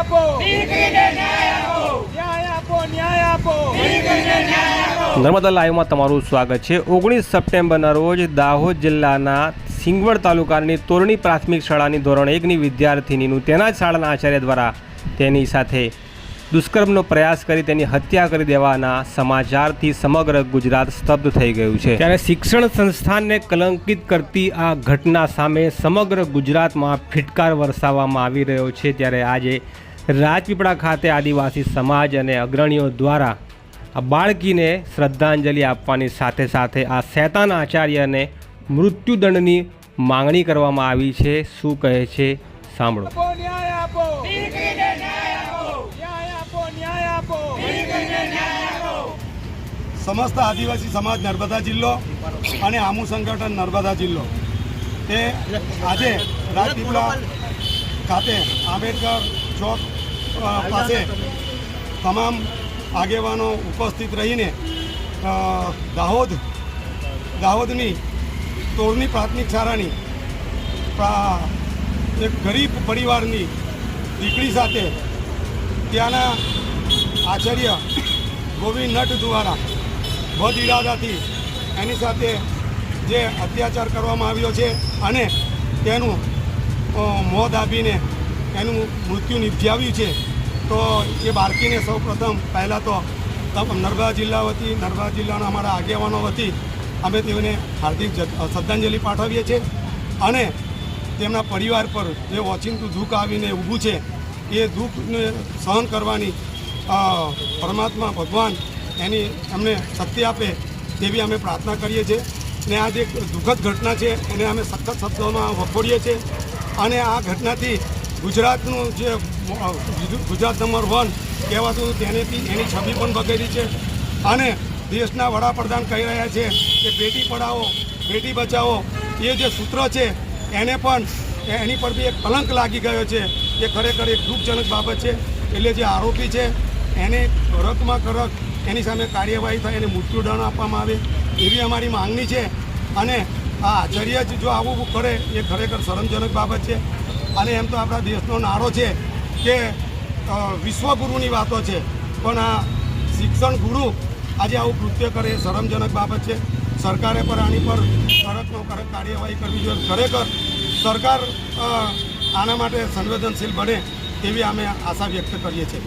આપો. નર્મદા લાઈવમાં તમારું સ્વાગત છે. ઓગણીસ સપ્ટેમ્બરના રોજ દાહોદ જિલ્લાના સિંગવડ તાલુકાની તોરણી પ્રાથમિક શાળાની ધોરણ એકની વિદ્યાર્થીનીનું તેના જ શાળાના આચાર્ય દ્વારા તેની સાથે દુષ્કર્મનો પ્રયાસ કરી તેની હત્યા કરી દેવાના સમાચારથી સમગ્ર ગુજરાત સ્તબ્ધ થઈ ગયું છે. ત્યારે શિક્ષણ સંસ્થાનને કલંકિત કરતી આ ઘટના સામે સમગ્ર ગુજરાતમાં ફિટકાર વરસાવવામાં આવી રહ્યો છે. ત્યારે આજે રાજપીપળા ખાતે આદિવાસી સમાજ અને અગ્રણીઓ દ્વારા આ બાળકીને શ્રદ્ધાંજલિ આપવાની સાથે સાથે આ શૈતાન આચાર્યને મૃત્યુદંડની માંગણી કરવામાં આવી છે. શું કહે છે? સાંભળો. આપો ન્યાય આપો. ન્યાય આપો. ન્યાય આપો. સમસ્ત આદિવાસી સમાજ નર્મદા જિલ્લો અને આમુ સંગઠન નર્મદા જિલ્લો. તે આજે રાજપીપળા ખાતે આંબેડકર ચોક પાસે તમામ આગેવાનો ઉપસ્થિત રહીને દાહોદ, દાહોદની તોરની પ્રાથમિક શાળાની એક ગરીબ પરિવારની દીકરી સાથે ત્યાંના આચાર્ય ગોવિંદ નટ દ્વારા બદ ઇરાદાથી એની સાથે જે અત્યાચાર કરવામાં આવ્યો છે અને તેનું મોત આપીને એનું મૃત્યુ નિપજાવ્યું છે. તો એ બાળકીને સૌ પ્રથમ પહેલાં તો નર્મદા જિલ્લા વતી, નર્મદા જિલ્લાના અમારા આગેવાનો વતી અમે તેઓને હાર્દિક શ્રદ્ધાંજલિ પાઠવીએ છીએ. અને તેમના પરિવાર પર જે ઓચિંતું દુઃખ આવીને ઊભું છે, એ દુઃખને સહન કરવાની પરમાત્મા ભગવાન એની અમને શક્તિ આપે તેવી અમે પ્રાર્થના કરીએ છીએ. ને આ જે દુઃખદ ઘટના છે, એને અમે સખત શબ્દોમાં વખોડીએ છીએ. અને આ ઘટનાથી ગુજરાતનું જે ગુજરાત નંબર વન કહેવાતું તેનેથી એની છબી પણ બગડી છે. અને દેશના વડાપ્રધાન કહી રહ્યા છે કે બેટી પઢાઓ, બેટી બચાવો, એ જે સૂત્ર છે, એને પણ એની પર બી એક કલંક લાગી ગયો છે એ ખરેખર એક દુઃખજનક બાબત છે. એટલે જે આરોપી છે, એને કડકમાં કડક એની સામે કાર્યવાહી થાય, એને મૃત્યુદંડ આપવામાં આવે એવી અમારી માંગણી છે. અને આ આચાર્ય જ જો આવું કરે, એ ખરેખર શરમજનક બાબત છે. અને એમ તો આપણા દેશનો નારો છે કે વિશ્વગુરુની વાતો છે. પણ આ શિક્ષણ ગુરુ આજે આવું કૃત્ય કરે એ શરમજનક બાબત છે. સરકારે પણ આની પર કડકનો કડક કાર્યવાહી કરવી જોઈએ. ખરેખર સરકાર આના માટે સંવેદનશીલ બને તેવી અમે આશા વ્યક્ત કરીએ છીએ.